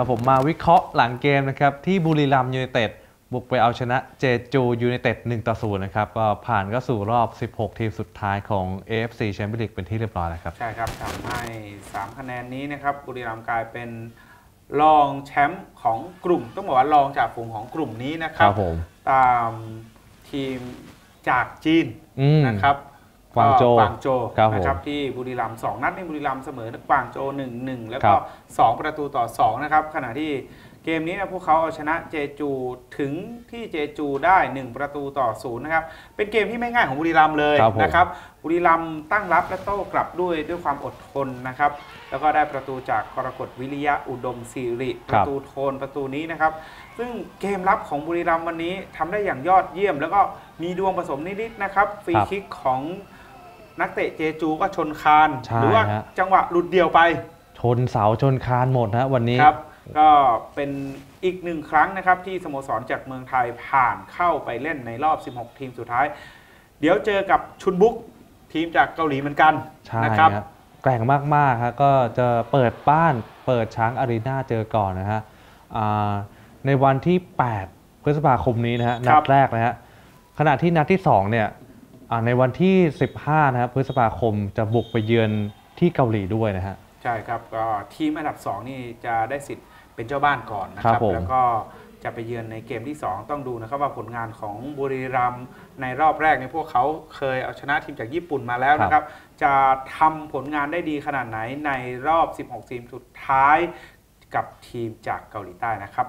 ครับผมมาวิเคราะห์หลังเกมนะครับที่บุรีรัมย์ยูไนเต็ดบุกไปเอาชนะเจจูยูไนเต็ด1ต่อ0นะครับก็ผ่านก็สู่รอบ 16 ทีมสุดท้ายของ AFC Champions League เป็นที่เรียบร้อยแล้วครับ ใช่ครับทำให้ 3 คะแนนนี้นะครับ บุรีรัมย์กลายเป็นรองแชมป์ของกลุ่ม ต้องบอกว่ารองจากฝูงของกลุ่มนี้นะคครัรับบผมตามทีมจากจีนอืมนะครับ กวางโจวกวางโจวครับผมนะครับที่บุรีรัมย์สองนัดในบุรีรัมย์เสมอกวางโจวหนึ่งหนึ่งแล้วครัก็บสองประตูต่อสองนะครับขณะที่เกมนี้นะพวกเขาเอาชนะเจจูถึงที่เจจูได้ 1 ประตูต่อศูนย์นะครับ เป็นเกมที่ไม่ง่ายของบุรีรัมย์เลยครับผมนะครับ บุรีรัมย์ตั้งรับและโต้กลับด้วยด้วยความอดทนนะครับ แล้วก็ได้ประตูจากกรกฎวิริยะอุดมศิริ ประตูโทนประตูนี้นะครับ ซึ่งเกมรับของบุรีรัมย์วันนี้ทำได้อย่างยอดเยี่ยม แล้วก็มีดวงผสมนิดๆนะครับ ฟรีครับคิกของ นักเตะเจจูก็ชนคานใช่หรืว่าฮะจังหวะหลุดเดียวไป ชนเสาชนคานหมดนะวันนี้ครับ ก็เป็นอีกหนึ่งครั้งนะครับ ที่สโมสรจากเมืองไทยผ่านเข้าไปเล่นในรอบ 16 ทีมสุดท้าย เดี๋ยวเจอกับชุนบุกทีมจากเกาหลีเหมือนกันใช่นะคครัรับบแกร่งมากๆครับก็จะเปิดบ้านเปิดช้างอารีนาเจอก่อนนะฮะอ่าในวันที่ 8 พฤษภาคมนี้นะฮะนัดแรกนะฮะขณะที่นัดที่2เนี่ยอ่า ในวันที่ 15 นะครับพฤษภาคมจะบุกไปเยือนที่เกาหลีด้วยนะฮะใช่ครับก็ทีมอันดับ 2 นี่จะได้สิทธิ์เป็นเจ้าบ้านก่อนนะคครัรับบผมแล้วก็จะไปเยือนในเกมที่ 2 ต้องดูนะครับว่าผลงานของบุรีรัมย์ในรอบแรกเนี่ยพวกเขาเคยเอาชนะทีมจากญี่ปุ่นมาแล้วนะครับ จะทำผลงานได้ดีขนาดไหนในรอบ 16 ทีมสุดท้ายกับทีมจากเกาหลีใต้นะครับ